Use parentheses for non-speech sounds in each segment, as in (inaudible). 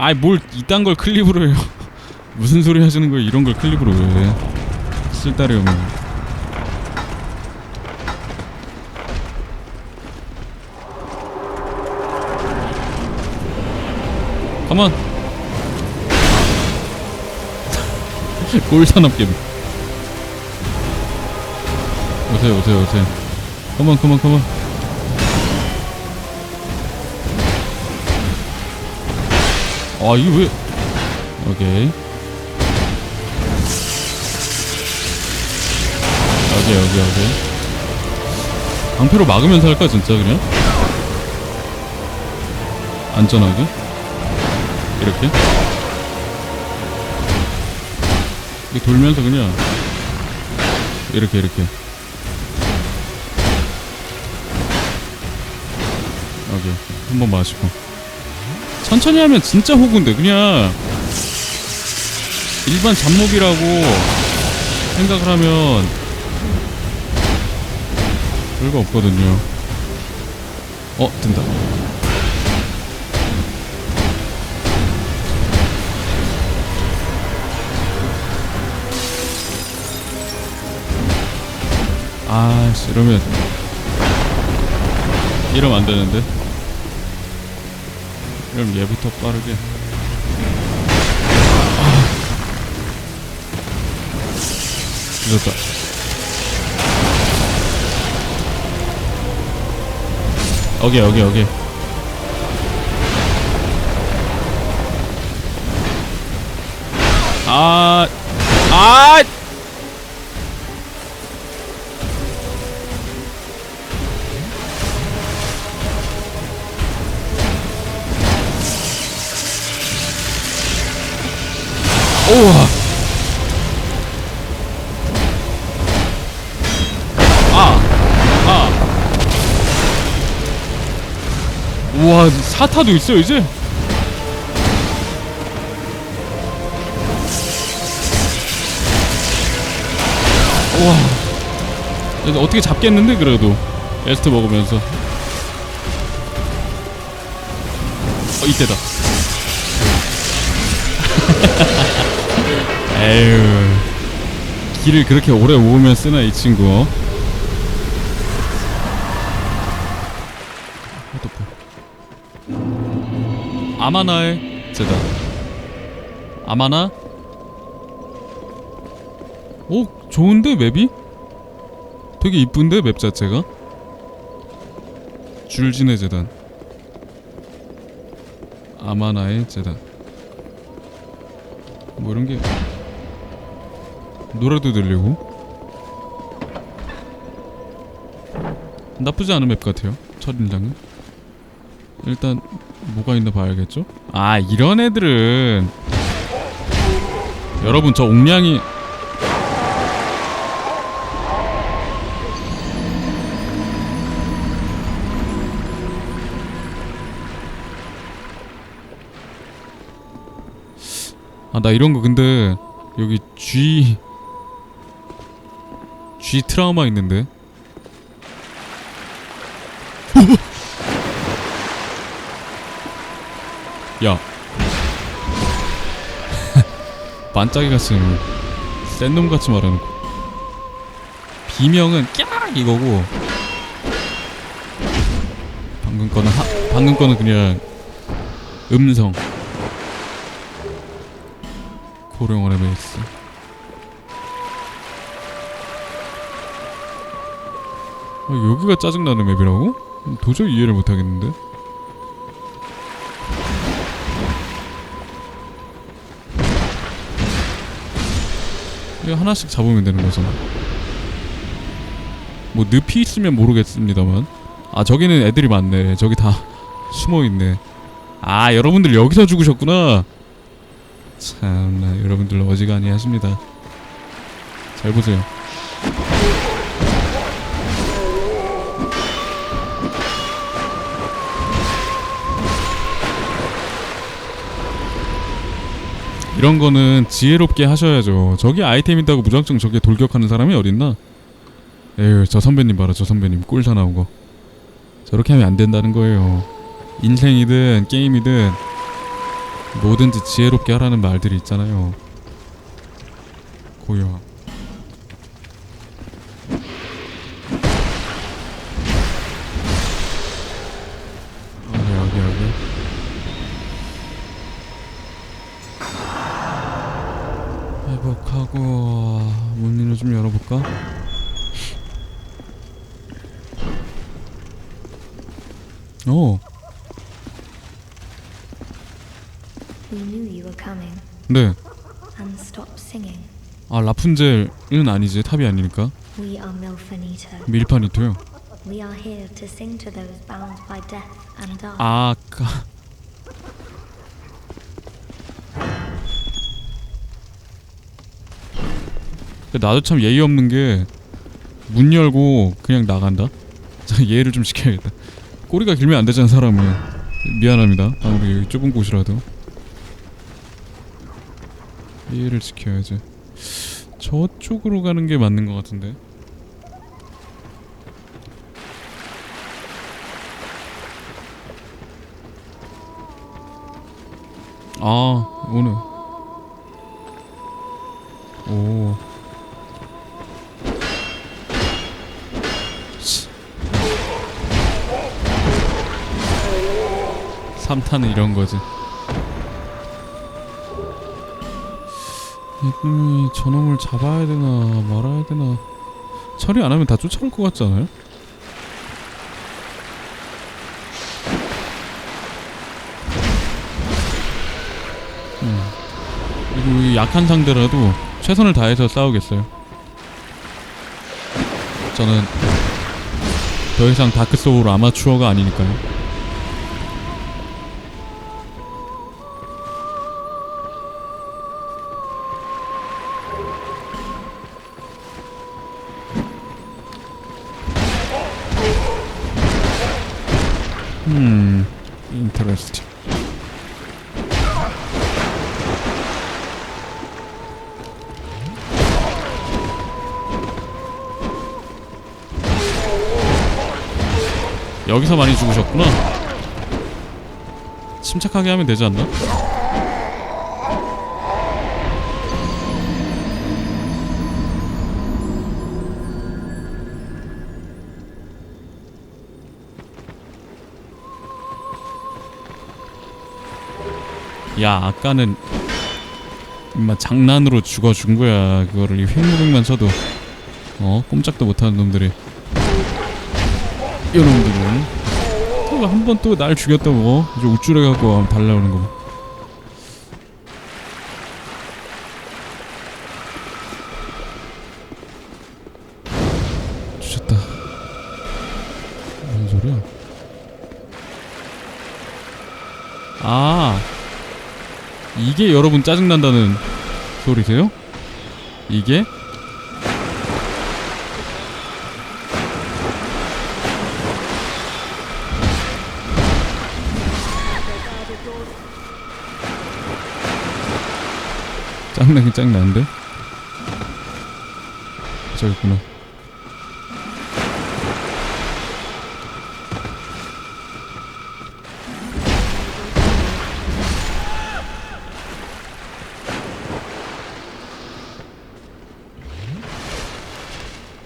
아이 뭘 이딴 걸 클립으로 해요? (laughs) 무슨 소리 하시는 거예요? 이런 걸 클립으로 왜? 쓸데리 없는. 가만 꼴산업 게임 오세요 오세요 오세요. 컴온 컴온 컴온 아 이게 왜? 오케이. 여기 여기 여기 방패로 막으면서 할까 진짜 그냥? 안전하게? 이렇게? 이렇게 돌면서 그냥? 이렇게 이렇게. 여기 한 번 마시고 천천히 하면 진짜 호구인데 그냥. 일반 잡목이라고 생각을 하면 별거 없거든요. 어 든다. 아씨 이러면 이러면 안 되는데 그럼 얘부터 빠르게 아. 늦었다 오케이 오케이 오케이 아, 아! 사타도 있어 이제. 이제 어떻게 잡겠는데 그래도 에스트 먹으면서. 어 이때다. (laughs) 에휴 길을 그렇게 오래 모으면 쓰나 이 친구 아마나의 재단 아마나? 오 좋은데 맵이? 되게 이쁜데 맵 자체가? 줄진의 재단. 아마나의 재단. 뭐 이런 게 노래도 들리고. 나쁘지 않은 맵 같아요 첫 인상은. 일단 뭐가 있나 봐야겠죠? 아 이런 애들은. 여러분 저 옥량이. 아 나 이런 거 근데 여기 G G 트라우마 있는데 야. (laughs) 반짝이 같이 센놈 같이 말하는 거 비명은 깍 이거고. 방금 거는 하, 방금 거는 그냥 음성. 고령원의 베이스. 아, 여기가 짜증나는 맵이라고? 도저히 이해를 못하겠는데 이거 하나씩 잡으면 되는 거잖아 뭐 늪이 있으면 모르겠습니다만. 아 저기는 애들이 많네. 저기 다 (laughs) 숨어있네. 아 여러분들 여기서 죽으셨구나. 참나 여러분들 어지간히 하십니다. 잘 보세요. 이런 거는 지혜롭게 하셔야죠. 저게 아이템 있다고 무작정 저게 돌격하는 사람이 어딨나? 에휴, 저 선배님 봐라, 저 선배님 꿀사 나온 거. 저렇게 하면 안 된다는 거예요. 인생이든 게임이든 뭐든지 지혜롭게 하라는 말들이 있잖아요. 고요. 여 오, We knew you were coming 네. and stopped singing. 아 라푼젤은 아니지 탑이 아니니까 We are Milfanito. 밀파니토요. We are here to sing to those bound by death and dark. 아 까. 근데 나도 참 예의 없는 게 문 열고 그냥 나간다. 자 예의를 좀 지켜야겠다. 꼬리가 길면 안 되잖아 사람은. 미안합니다. 아무리 여기 좁은 곳이라도 예의를 지켜야지. 저쪽으로 가는 게 맞는 것 같은데. 아 오늘 오 3탄은 이런 거지 이 저놈을 잡아야 되나 말아야 되나 처리 안 하면 다 쫓아올 것 같지 않아요? 음. 그리고 이 약한 상대라도 최선을 다해서 싸우겠어요. 저는 더 이상 다크 소울 아마추어가 아니니까요. 여기서 많이 죽으셨구나. 침착하게 하면 되지 않나? 야 아까는 임마 장난으로 죽어준 거야 그거를 이 횡무빙만 쳐도 어 꼼짝도 못하는 놈들이 이놈들은 또한번 또 날 죽였다고 이제 우쭐해 갖고 달라오는 거 봐. 주셨다 무슨 소리야 아 이게 여러분 짜증 난다는 소리세요? 이게? 짱나긴 짱나는데? 저기 있구나.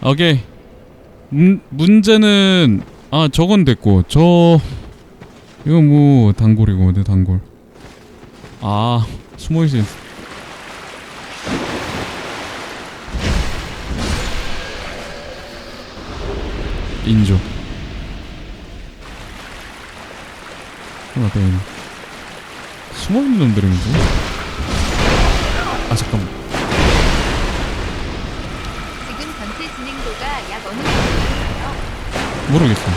오케이. 문, 문제는 아 저건 됐고. 저 이거 뭐 단골이고 내 단골? 아 숨어있어 인조 하나 더 있네 숨어있는 놈들이 뭐지? 아 잠깐만 지금 전체 진행도가 약 어느 정도인가요? 모르겠어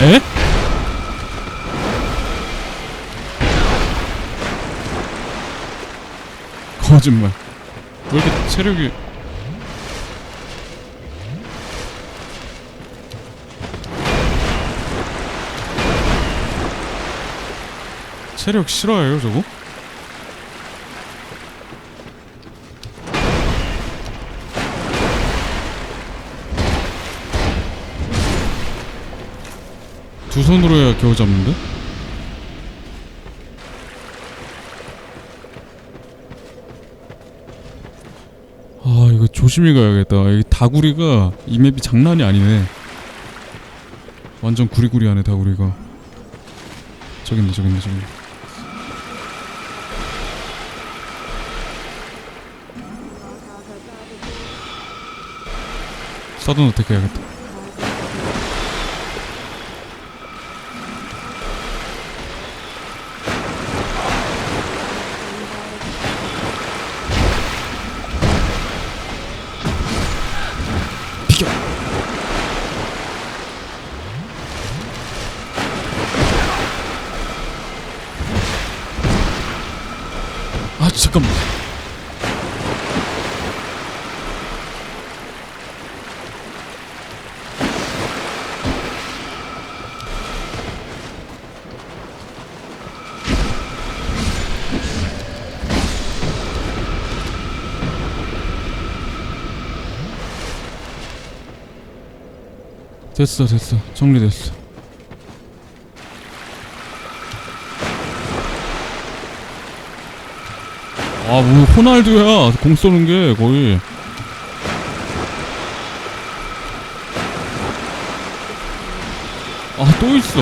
에? 거짓말. 왜 이렇게 체력이... 체력 싫어해요 저거? 두 손으로 야 겨우 잡는데? 조심히 가야겠다. 이 다구리가 이 맵이 장난이 아니네. 완전 구리구리하네 다구리가. 저기 있네 저기 있네 저기 있네 서든 어택 해야겠다 아 잠깐만 됐어 됐어. 정리됐어 아 뭐 호날두야. 공 쏘는 게 거의. 아 또 있어.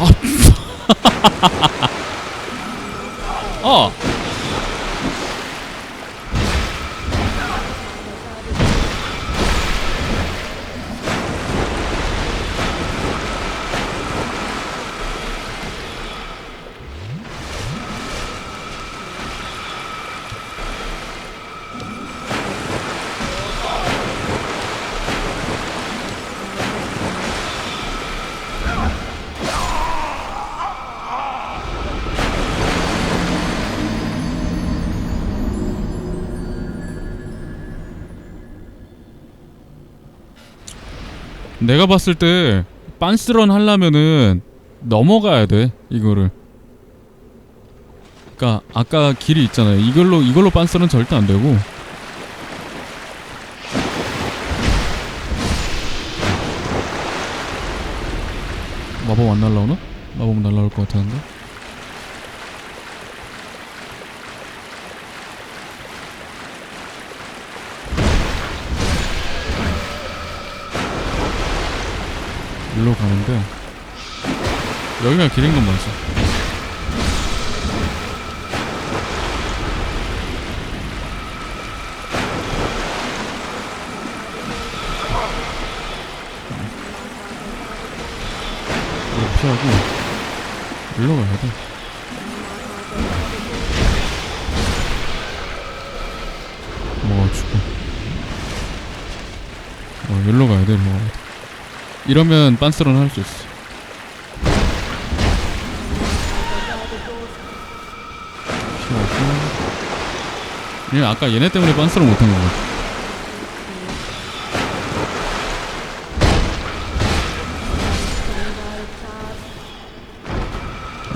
아 (laughs) 내가 봤을 때 빤스런 하려면은 넘어가야 돼 이거를. 그러니까 아까 길이 있잖아요. 이걸로 이걸로 빤스런 절대 안 되고. 마법 안 날라오나? 마법 날라올 것 같았는데. 일로 가는데 여기가 길인 건 맞아. 이거 피하고 일로 가야 돼. 뭐 죽고. 어, 일로 가야 돼, 돼. 이러면 빤스런 할 수 있어. 얘 아까 얘네 때문에 빤스런 못한 거 같아.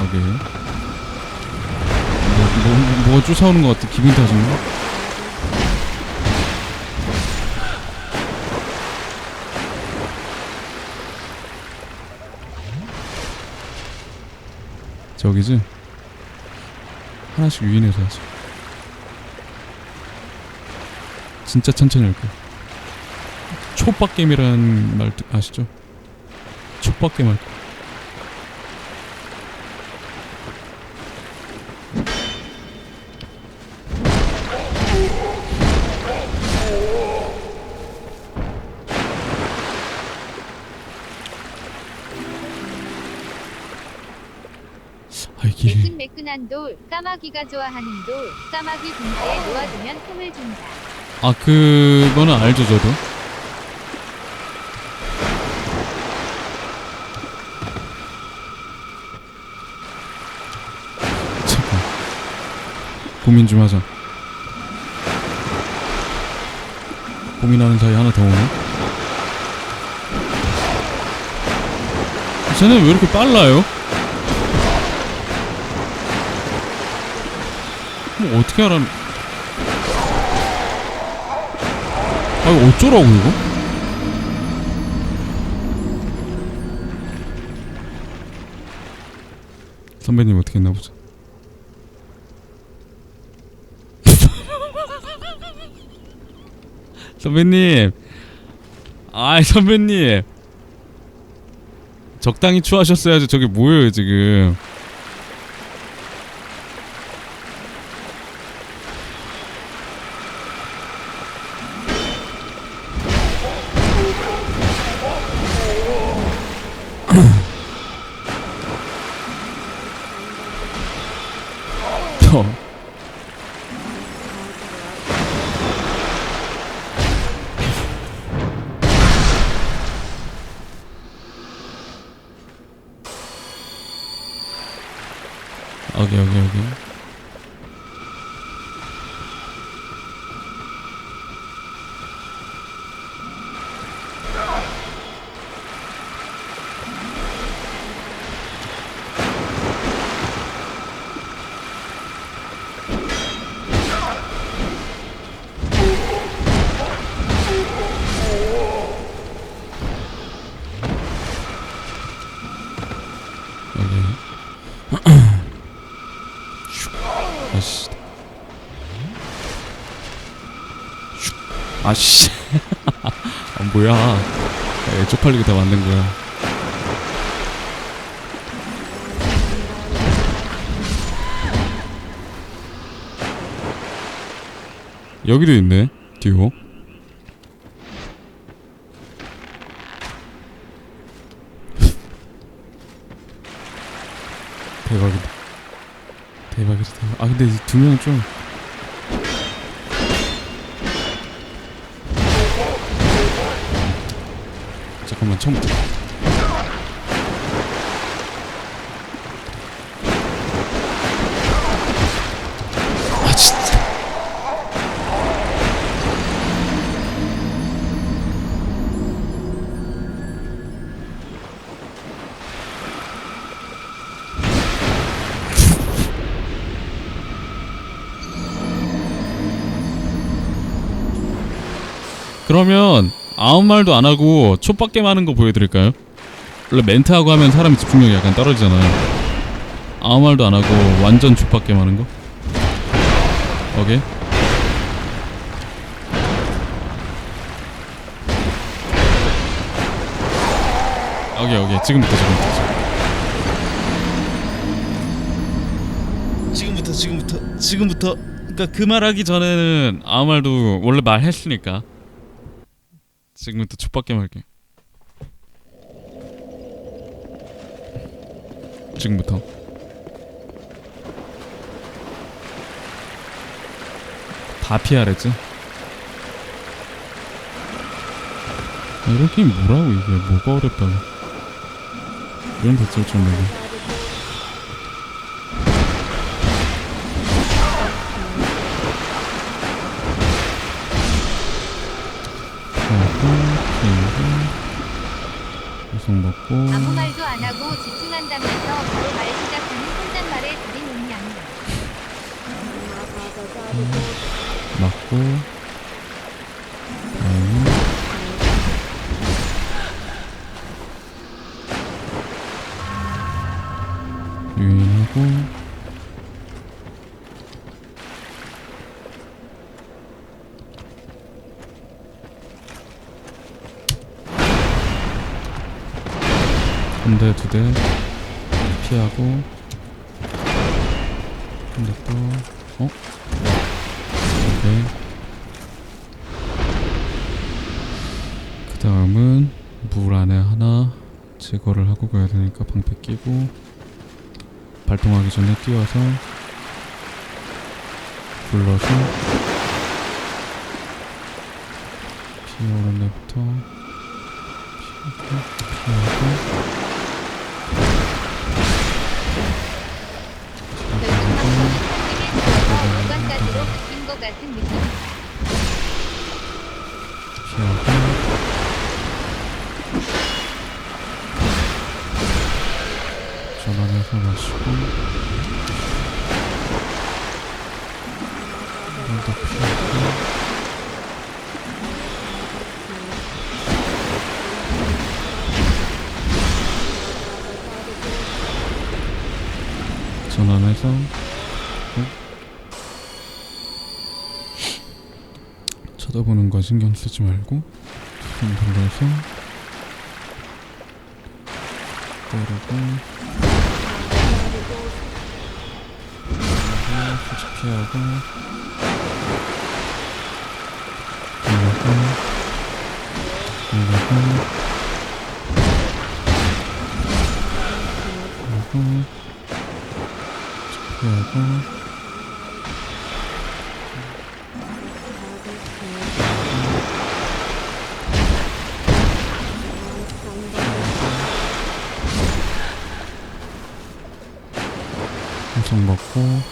오케이. 뭐, 뭐, 뭐가 쫓아오는 것 같아. 기분 탓인가? 저기지? 하나씩 유인해서 하자. 진짜 천천히 할 거야. 촉박 게임이라는 말 듣- 아시죠? 촉박 게임 할거 매끈매끈한 돌, 까마귀가 좋아하는 돌, 까마귀 분지에 놓아두면 힘을 준다. 아 그거는 알죠 저도. 잠깐. 고민 좀 하자. 고민하는 사이 하나 더 오네. 쟤네 왜 이렇게 빨라요? 어떻게 하라는. 아 이거 어쩌라고 이거? 선배님 어떻게 했나 보자 (laughs) 선배님. 아이 선배님. 적당히 추하셨어야지 저게 뭐예요 지금? 여기 여기 아씨. (laughs) 아 뭐야. 에, 쪽팔리게 다 만든 거야. 여기도 있네 듀오. (laughs) 대박이다. 대박이다 대박. 아 근데 이두명좀 처음부터 아 진짜. 그러면 아무 말도 안 하고 촉밖에 하는 거 보여드릴까요? 원래 멘트하고 하면 사람이 집중력이 약간 떨어지잖아요. 아무 말도 안 하고 완전 촉밖에 하는 거. 오케이. 오케이 오케이 지금부터 지금부터 지금부터 지금부터 지금부터 그러니까 그 말하기 전에는 아무 말도 원래 말했으니까 지금부터 촉밖에 말게. 지금부터. 다 피하랬지? 아, 이런 게임 뭐라고 이게? 뭐가 어렵다고? 이런 대체 좀 내고 우성 먹고 아무 말도 안 하고 집중한다면서 바로 말 시작하는 혼잣말에 들인 운명. 맞고 한 대, 두 대 피하고 한대또 어? 오케이. 그 다음은 물 안에 하나 제거를 하고 가야 되니까 방패 끼고 발동하기 전에 뛰어서 불러서 피오는 데부터 피하고 피하고 것 같은 느낌. 피하고 전환해서 마시고 한번더 피하고 쳐다보는 거 신경 쓰지 말고 손 돌려서 때리고 피하고 돌려고 돌려고 그리고 피하고 한참 먹고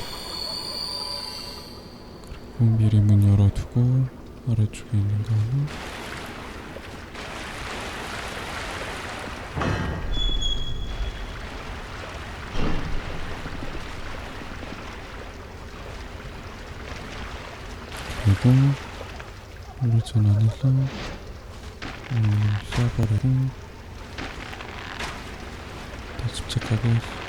그리고 미리 문 열어두고 아래쪽에 있는 거 하나. 그리고 물로 전환해서 음, 쏴버리고 더 집착하게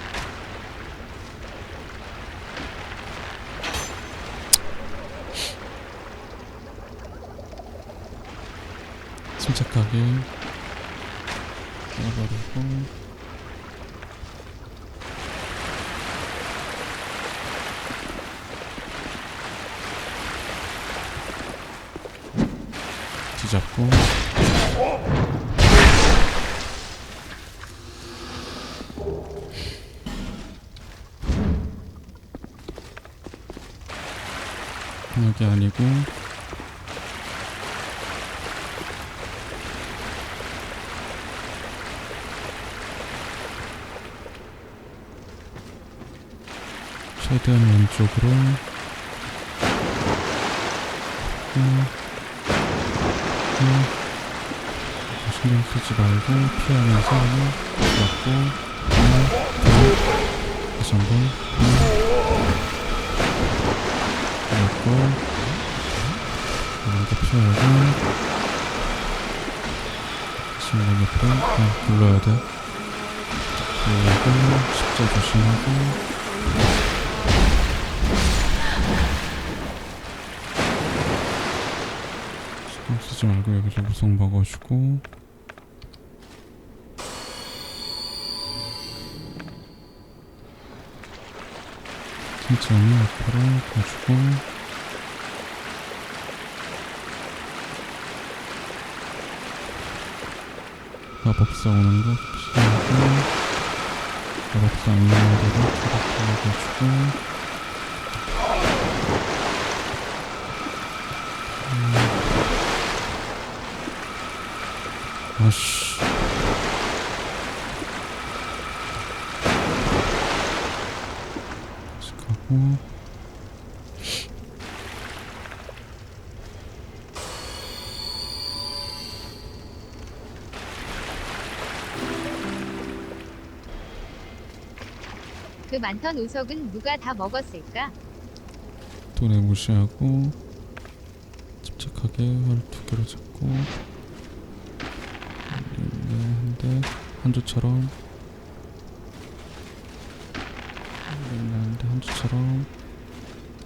침착하게 쏴버리고. 뒤잡고 여기 아니고 왼쪽으로. 음, 음, 신경 쓰지 말고 피하면서 맞고 하나 둘 다시 한번 맞고 한번더 피하고 다시 한번 옆에 그냥 굴러야 돼. 그리고 십자 조심하고 쓰지 말고 여기서 무성 먹어주고. 천천히 앞으로 가주고. 마법사 오는 거 피하고? 마법사 안 나오는 대로 이렇게 해가지고 아씨 가고 그 많던 우석은 누가 다 먹었을까? 돈에 무시하고 집착하게 활 두 개로 잡고 한데 한 주처럼. 한데 한 주처럼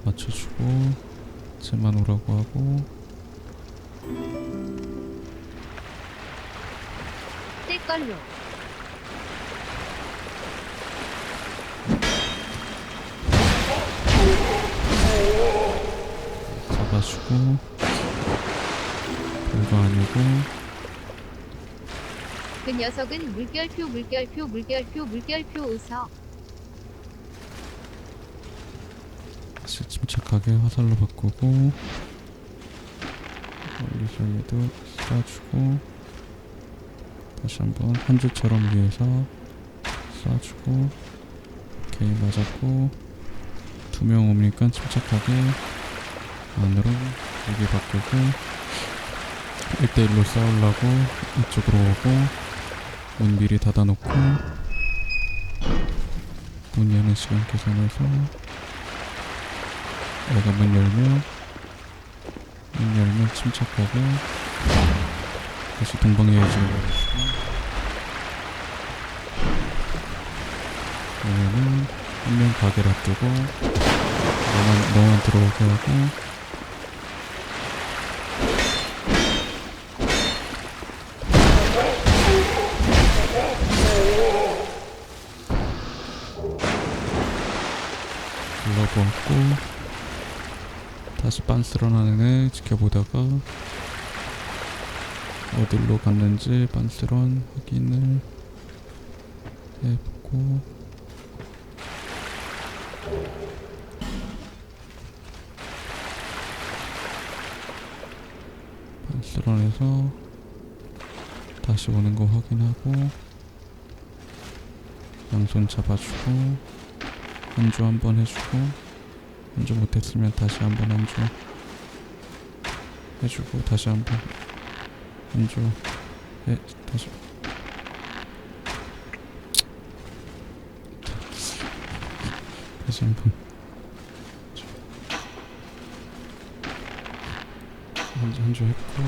맞춰주고 쟤만 오라고 하고. 뜰 걸로. 잡아주고. 별거 아니고 그 녀석은 물결표 물결표 물결표 물결표 우석. 다시 침착하게 화살로 바꾸고 멀리서에도 쏴주고 다시 한번 한 줄처럼 위에서 쏴주고 오케이 맞았고 두 명 오니까 침착하게 안으로 여기 바꾸고 1대1로 싸우려고 이쪽으로 오고 문 미리 닫아놓고 문 여는 시간 계산해서 내가 문 열면 문 열면 침착하게 다시 여지를 열어주고 열면은 한 명 가게 놔두고 너만 너만 들어오게 하고 빤스런하는 애 지켜보다가 어디로 갔는지 빤스런 확인을 해보고. 빤스런에서 다시 오는 거 확인하고 양손 잡아주고 안주 한번 해주고 안주 못했으면 다시 한번 안주 해주고 다시 한번 안주 해 다시 다시 한번 안주 안주 했고.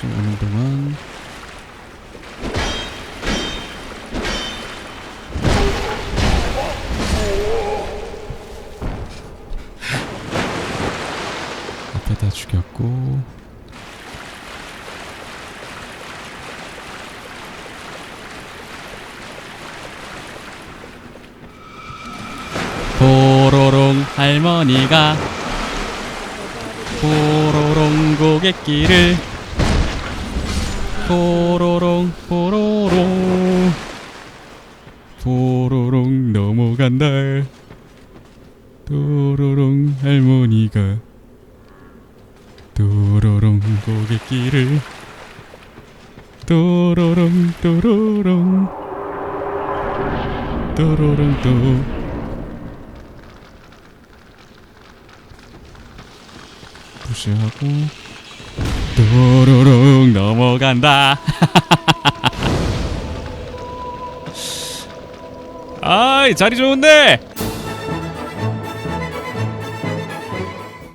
좀 오는 동안 앞에다 죽였고 보로롱 할머니가 보로롱 고갯길을 보로롱 보로롱 보로롱 넘어간다 도로롱 할머니가 도로롱 고갯길을 도로롱 도로롱 도로롱 도 무시하고. 도로롱 넘어간다. (laughs) 아이 자리 좋은데